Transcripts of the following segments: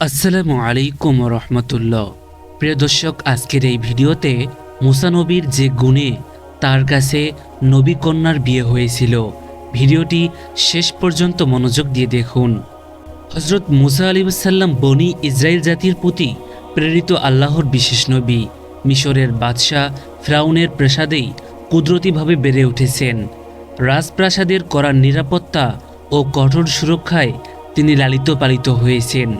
আসসালামু আলাইকুম রহমতুল্লাহ। প্রিয় দর্শক, আজকের এই ভিডিওতে মুসানবীর যে গুণে তার কাছে নবী কন্যার বিয়ে হয়েছিল। ভিডিওটি শেষ পর্যন্ত মনোযোগ দিয়ে দেখুন। হজরত মুসা আলিবাসাল্লাম বনি ইসরায়েল জাতির প্রতি প্রেরিত আল্লাহর বিশেষ নবী। মিশরের বাদশাহ ফ্রাউনের প্রাসাদেই কুদরতিভাবে বেড়ে উঠেছেন। রাজপ্রাসাদের করা নিরাপত্তা ও কঠোর সুরক্ষায় তিনি লালিত পালিত হয়েছেন।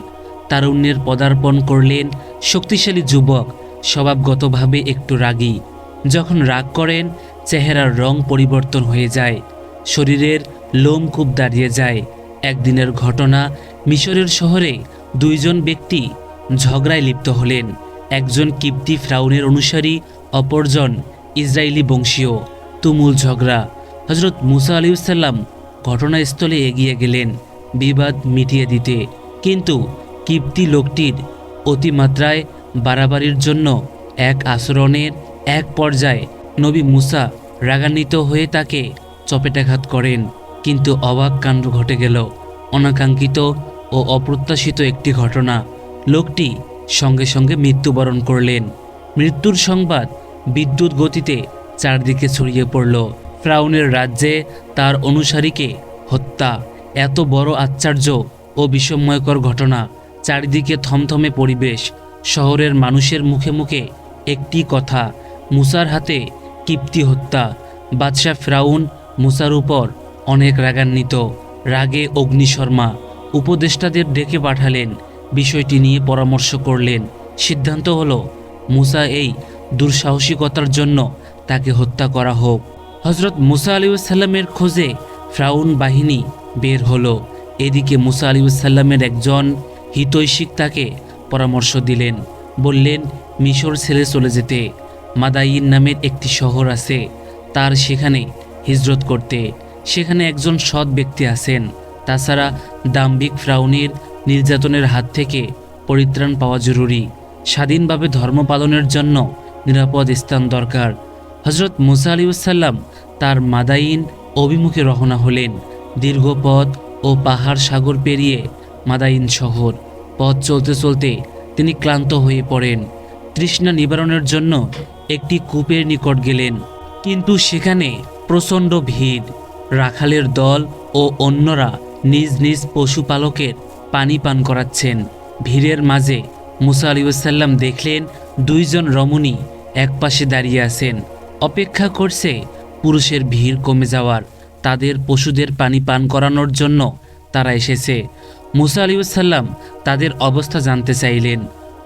তারুণ্যের পদার্পণ করলেন শক্তিশালী যুবক, স্বভাবগতভাবে একটু রাগী। যখন রাগ করেন, চেহারার রং পরিবর্তন হয়ে যায়, শরীরের লোম খুব দাঁড়িয়ে যায়। একদিনের ঘটনা, মিশরের শহরে দুইজন ব্যক্তি ঝগড়ায় লিপ্ত হলেন। একজন কিপ্তি ফ্রাউনের অনুসারী, অপরজন ইসরায়েলি বংশীয়। তুমুল ঝগড়া। হজরত মুসা আলিউসাল্লাম ঘটনাস্থলে এগিয়ে গেলেন, বিবাদ মিটিয়ে দিতে। কিন্তু কিপ্তি লোকটির অতিমাত্রায় বাড়াবাড়ির জন্য এক আচরণের এক পর্যায়ে নবী মুসা রাগান্বিত হয়ে তাকে চপেটাঘাত করেন। কিন্তু অবাক কাণ্ড ঘটে গেল। অনাকাঙ্ক্ষিত ও অপ্রত্যাশিত একটি ঘটনা। লোকটি সঙ্গে সঙ্গে মৃত্যুবরণ করলেন। মৃত্যুর সংবাদ বিদ্যুৎ গতিতে চারদিকে ছড়িয়ে পড়ল। ফ্রাউনের রাজ্যে তার অনুসারীকে হত্যা। এত বড় আশ্চর্য ও বিস্ময়কর ঘটনা। চারিদিকে থমথমে পরিবেশ। শহরের মানুষের মুখে মুখে একটি কথা, মুসার হাতে কিপ্তি হত্যা, বাদশাহ ফ্রাউন মুসার উপর অনেক রাগান্বিত, রাগে অগ্নিশর্মা উপদেষ্টাদের ডেকে পাঠালেন, বিষয়টি নিয়ে পরামর্শ করলেন। সিদ্ধান্ত হল, মুসা এই দুঃসাহসিকতার জন্য তাকে হত্যা করা হোক। হজরত মুসা আলিউসাল্লামের খোঁজে ফ্রাউন বাহিনী বের হলো। এদিকে মুসা আলিউসাল্লামের একজন হিতৈষিক তাকে পরামর্শ দিলেন, বললেন, মিশর ছেড়ে চলে যেতে। মাদাইন নামের একটি শহর আছে, তার সেখানে হিজরত করতে। সেখানে একজন সৎ ব্যক্তি আছেন। তাছাড়া দাম্ভিক ফ্রাউনের নির্যাতনের হাত থেকে পরিত্রাণ পাওয়া জরুরি। স্বাধীনভাবে ধর্ম পালনের জন্য নিরাপদ স্থান দরকার। হজরত মুসা আলিউসাল্লাম তার মাদাইন অভিমুখে রওনা হলেন। দীর্ঘ পথ ও পাহাড় সাগর পেরিয়ে মাদাইন শহর। পথ চলতে চলতে তিনি ক্লান্ত হয়ে পড়েন। তৃষ্ণা নিবারণের জন্য একটি কূপের নিকট গেলেন। কিন্তু সেখানে প্রচণ্ড ভিড়। রাখালের দল ও অন্যরা নিজ নিজ পশুপালকের পানি পান করাচ্ছেন। ভিড়ের মাঝে মুসা আলিউসাল্লাম দেখলেন দুইজন রমণী একপাশে দাঁড়িয়ে আছেন। অপেক্ষা করছে পুরুষের ভিড় কমে যাওয়ার। তাদের পশুদের পানি পান করানোর জন্য তারা এসেছে। মুসা আলিউসাল্লাম তাদের অবস্থা জানতে চাইলেন।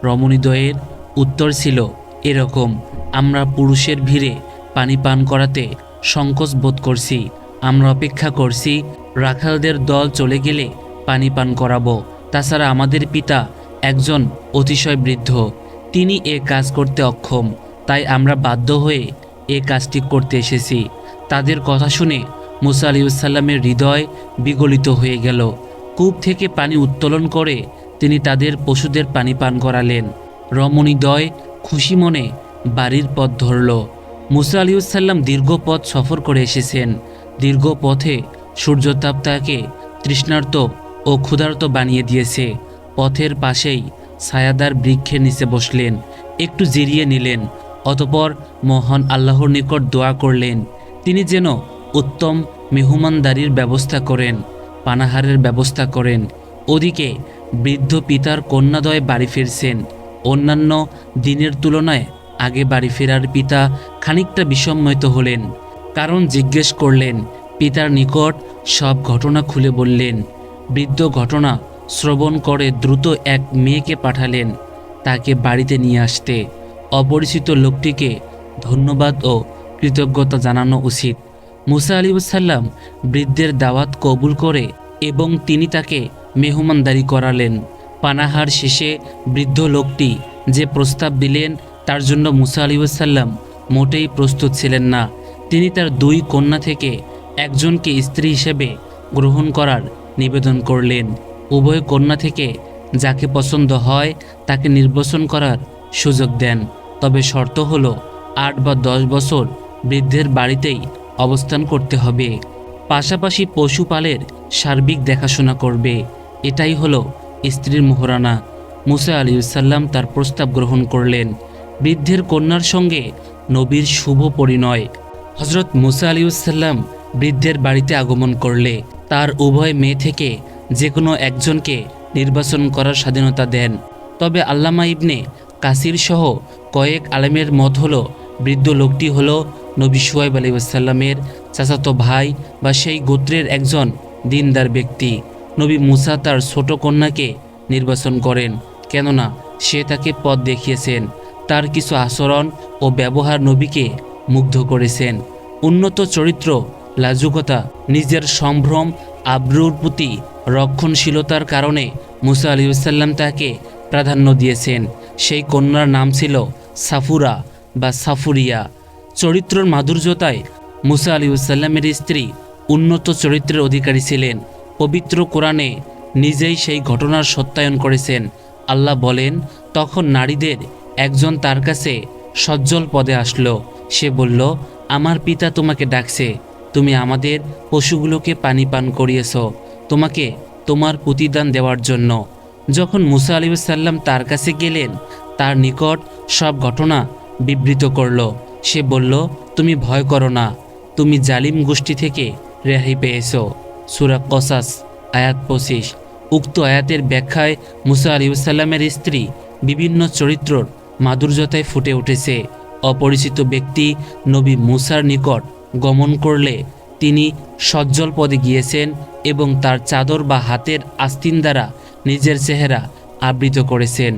রমণীদ্বয়ের উত্তর ছিল এরকম, আমরা পুরুষের ভিড়ে পানি পান করাতে সংকোচ বোধ করছি, আমরা অপেক্ষা করছি রাখালদের দল চলে গেলে পানি পান করাবো। তাছাড়া আমাদের পিতা একজন অতিশয় বৃদ্ধ, তিনি এ কাজ করতে অক্ষম, তাই আমরা বাধ্য হয়ে এ কাজটি করতে এসেছি। তাদের কথা শুনে মুসা আলিউসাল্লামের হৃদয় বিগলিত হয়ে গেল। কূপ থেকে পানি উত্তোলন করে তিনি তাদের পশুদের পানি পান করালেন। রমণীদয় খুশি মনে বাড়ির পথ ধরল। মুসা আলিউসাল্লাম দীর্ঘ পথ সফর করে এসেছেন। দীর্ঘ পথে সূর্যতাপ তাকে তৃষ্ণার্ত ও ক্ষুধার্ত বানিয়ে দিয়েছে। পথের পাশেই ছায়াদার বৃক্ষের নিচে বসলেন, একটু জিরিয়ে নিলেন, অতপর মহান আল্লাহর নিকট দোয়া করলেন। তিনি যেন উত্তম মেহমানদারির ব্যবস্থা করেন। পানাহারের ব্যবস্থা করেন। ওদিকে বৃদ্ধ পিতার কন্যাদয় বাড়ি ফিরছেন। অন্যান্য দিনের তুলনায় আগে বাড়ি ফেরার পিতা খানিকটা বিস্ময়িত হলেন। কারণ জিজ্ঞেস করলেন, পিতার নিকট সব ঘটনা খুলে বললেন। বৃদ্ধ ঘটনা শ্রবণ করে দ্রুত এক মেয়েকে পাঠালেন। তাকে বাড়িতে নিয়ে আসতে। অপরিচিত লোকটিকে ধন্যবাদ ও কৃতজ্ঞতা জানানো উচিত। মুসা আলিউসাল্লাম বৃদ্ধের দাওয়াত কবুল করে এবং তিনি তাকে মেহমানদারি করালেন। পানাহার শেষে বৃদ্ধ লোকটি যে প্রস্তাব দিলেন, তার জন্য মুসা আলিউসাল্লাম মোটেই প্রস্তুত ছিলেন না। তিনি তার দুই কন্যা থেকে একজনকে স্ত্রী হিসেবে গ্রহণ করার নিবেদন করলেন। উভয় কন্যা থেকে যাকে পছন্দ হয়, তাকে নির্বাচন করার সুযোগ দেন। তবে শর্ত হলো, আট বা দশ বছর বৃদ্ধের বাড়িতেই অবস্থান করতে হবে। পাশাপাশি পশুপালের সার্বিক দেখাশোনা করবে। এটাই হলো স্ত্রীর মোহরানা মুসা আলিউসাল্লাম তার প্রস্তাব গ্রহণ করলেন। বৃদ্ধের কন্যার সঙ্গে নবীর শুভ পরিণয়। হজরত মুসা আলিউসাল্লাম বৃদ্ধের বাড়িতে আগমন করলে। তার উভয় মেয়ে থেকে যে কোনো একজনকে নির্বাচন করার স্বাধীনতা দেন। তবে আল্লামা ইবনে কাসির সহ কয়েক আলেমের মত হলো, বৃদ্ধ লোকটি হলো নবী সুয়াইব আলিউসাল্লামের চাচাতো ভাই বা সেই গোত্রের একজন দিনদার ব্যক্তি। নবী মুসা তার ছোট কন্যাকে নির্বাচন করেন, কেননা সে তাকে পথ দেখিয়েছেন, তার কিছু আচরণ ও ব্যবহার নবীকে মুগ্ধ করেছেন। উন্নত চরিত্র, লাজুকতা, নিজের সম্ভ্রম, আব্রুর প্রতি রক্ষণশীলতার কারণে মুসা আলিউসাল্লাম তাকে প্রাধান্য দিয়েছেন। সেই কন্যার নাম ছিল সাফুরা বা সাফুরিয়া। চরিত্রর মাধুর্যতায় মুসা আলিউসাল্লামের স্ত্রী উন্নত চরিত্রের অধিকারী ছিলেন। পবিত্র কোরআনে নিজেই সেই ঘটনার সত্যায়ন করেছেন। আল্লাহ বলেন, তখন নারীদের একজন তার কাছে সজ্জল পদে আসলো। সে বলল, আমার পিতা তোমাকে ডাকছে। তুমি আমাদের পশুগুলোকে পানি পান করিয়েছ। তোমাকে তোমার প্রতিদান দেওয়ার জন্য। যখন মুসা আলী সাল্লাম তার কাছে গেলেন, তার নিকট সব ঘটনা বিবৃত করল। সে বলল, তুমি ভয় করো না, তুমি জালিম গোষ্ঠী থেকে রেহাই পেয়েছ। সুরা কসাস, আয়াত পঁচিশ। উক্ত আয়াতের ব্যাখ্যায় মুসা আলিউসাল্লামের স্ত্রী বিভিন্ন চরিত্রর মাধুর্যতায় ফুটে উঠেছে। অপরিচিত ব্যক্তি নবী মুসার নিকট গমন করলে তিনি সজ্জল পদে গিয়েছেন এবং তার চাদর বা হাতের আস্তিন দ্বারা নিজের চেহারা আবৃত করেছেন।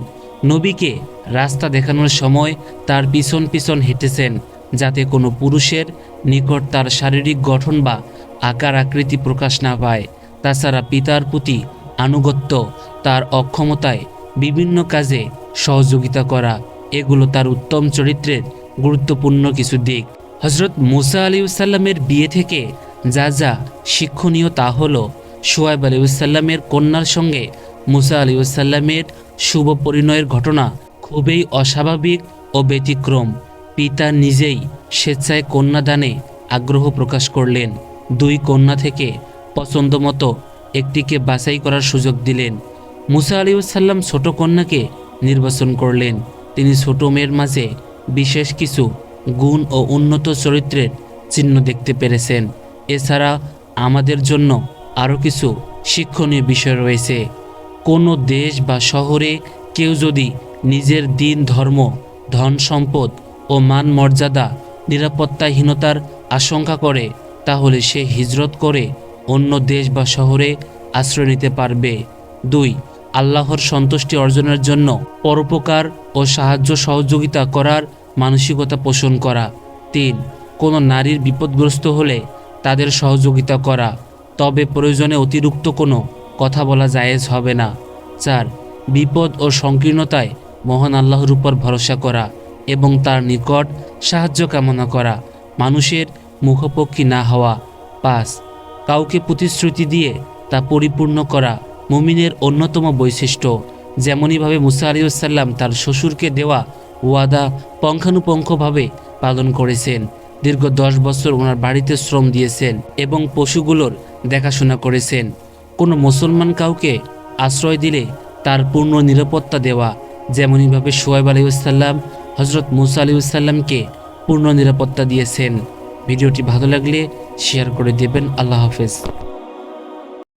নবীকে রাস্তা দেখানোর সময় তার পিছন পিছন হেঁটেছেন, যাতে কোনো পুরুষের নিকট তার শারীরিক গঠন বা আকার আকৃতি প্রকাশ না পায়। তাছাড়া পিতার প্রতি আনুগত্য, তার অক্ষমতায় বিভিন্ন কাজে সহযোগিতা করা, এগুলো তার উত্তম চরিত্রের গুরুত্বপূর্ণ কিছু দিক। হজরত মুসা আলিউসাল্লামের বিয়ে থেকে যা যা শিক্ষণীয় তা হল, সোয়াইব আলিউসাল্লামের কন্যার সঙ্গে মুসা আলিউসাল্লামের শুভ পরিণয়ের ঘটনা খুবই অস্বাভাবিক ও ব্যতিক্রম। পিতা নিজেই স্বেচ্ছায় কন্যাদানে আগ্রহ প্রকাশ করলেন। দুই কন্যা থেকে পছন্দমতো একটিকে বাছাই করার সুযোগ দিলেন। মুসা আলিউসাল্লাম ছোট কন্যাকে নির্বাচন করলেন। তিনি ছোট মেয়ের মাঝে বিশেষ কিছু গুণ ও উন্নত চরিত্রের চিহ্ন দেখতে পেরেছেন। এছাড়া আমাদের জন্য আরও কিছু শিক্ষণীয় বিষয় রয়েছে। কোনো দেশ বা শহরে কেউ যদি নিজের দিন, ধর্ম, ধন সম্পদ ও মান মর্যাদা, নিরাপত্তাহীনতার আশঙ্কা করে, তাহলে সে হিজরত করে অন্য দেশ বা শহরে আশ্রয় নিতে পারবে। দুই, আল্লাহর সন্তুষ্টি অর্জনের জন্য পরোপকার ও সাহায্য সহযোগিতা করার মানসিকতা পোষণ করা। তিন, কোনো নারীর বিপদগ্রস্ত হলে তাদের সহযোগিতা করা। তবে প্রয়োজনে অতিরিক্ত কোনো কথা বলা জায়েজ হবে না। চার, বিপদ ও সংকীর্ণতায় মহান আল্লাহর উপর ভরসা করা এবং তার নিকট সাহায্য কামনা করা, মানুষের মুখপক্ষী না হওয়া। পাঁচ, কাউকে প্রতিশ্রুতি দিয়ে তা পরিপূর্ণ করা মুমিনের অন্যতম বৈশিষ্ট্য। যেমনইভাবে মুসা আলিউসাল্লাম তার শ্বশুরকে দেওয়া ওয়াদা পঙ্খানুপঙ্খভাবে পালন করেছেন। দীর্ঘ দশ বছর ওনার বাড়িতে শ্রম দিয়েছেন এবং পশুগুলোর দেখাশোনা করেছেন। কোনো মুসলমান কাউকে আশ্রয় দিলে তার পূর্ণ নিরাপত্তা দেওয়া যেমনইভাবে সোয়েব আলিউসাল্লাম হজরত মুসা আলিউসাল্লামকে পূর্ণ নিরাপত্তা দিয়েছেন। ভিডিওটি ভালো লাগলে শেয়ার করে দেবেন। আল্লাহ হাফেজ।